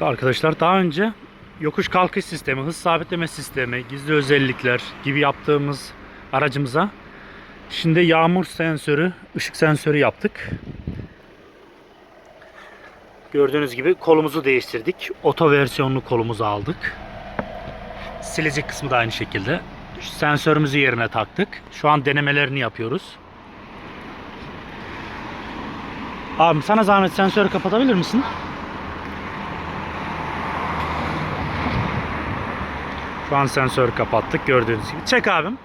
Arkadaşlar daha önce yokuş kalkış sistemi, hız sabitleme sistemi, gizli özellikler gibi yaptığımız aracımıza şimdi yağmur sensörü, ışık sensörü yaptık. Gördüğünüz gibi kolumuzu değiştirdik. Oto versiyonlu kolumuzu aldık. Silecek kısmı da aynı şekilde. Sensörümüzü yerine taktık. Şu an denemelerini yapıyoruz. Abim sana zahmet sensörü kapatabilir misin? Şu an sensör kapattık gördüğünüz gibi. Çek abim.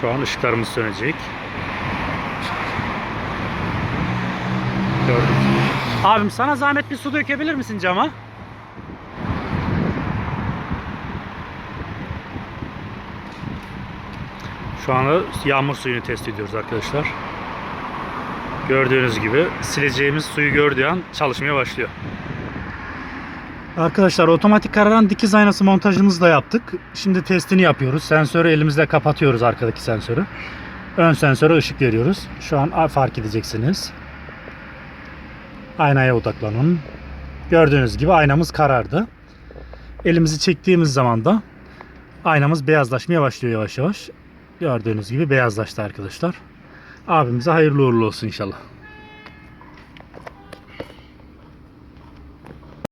Şu an ışıklarımız sönecek. Gibi. Abim sana zahmet bir su dökebilir misin cama? Şu anda yağmur suyunu test ediyoruz arkadaşlar. Gördüğünüz gibi sileceğimiz suyu gördüğü an çalışmaya başlıyor. Arkadaşlar otomatik kararan dikiz aynası montajımızı da yaptık. Şimdi testini yapıyoruz. Sensörü elimizle kapatıyoruz arkadaki sensörü. Ön sensöre ışık veriyoruz. Şu an fark edeceksiniz. Aynaya odaklanın. Gördüğünüz gibi aynamız karardı. Elimizi çektiğimiz zaman da aynamız beyazlaşmaya başlıyor yavaş yavaş. Gördüğünüz gibi beyazlaştı arkadaşlar. Abimize hayırlı uğurlu olsun inşallah.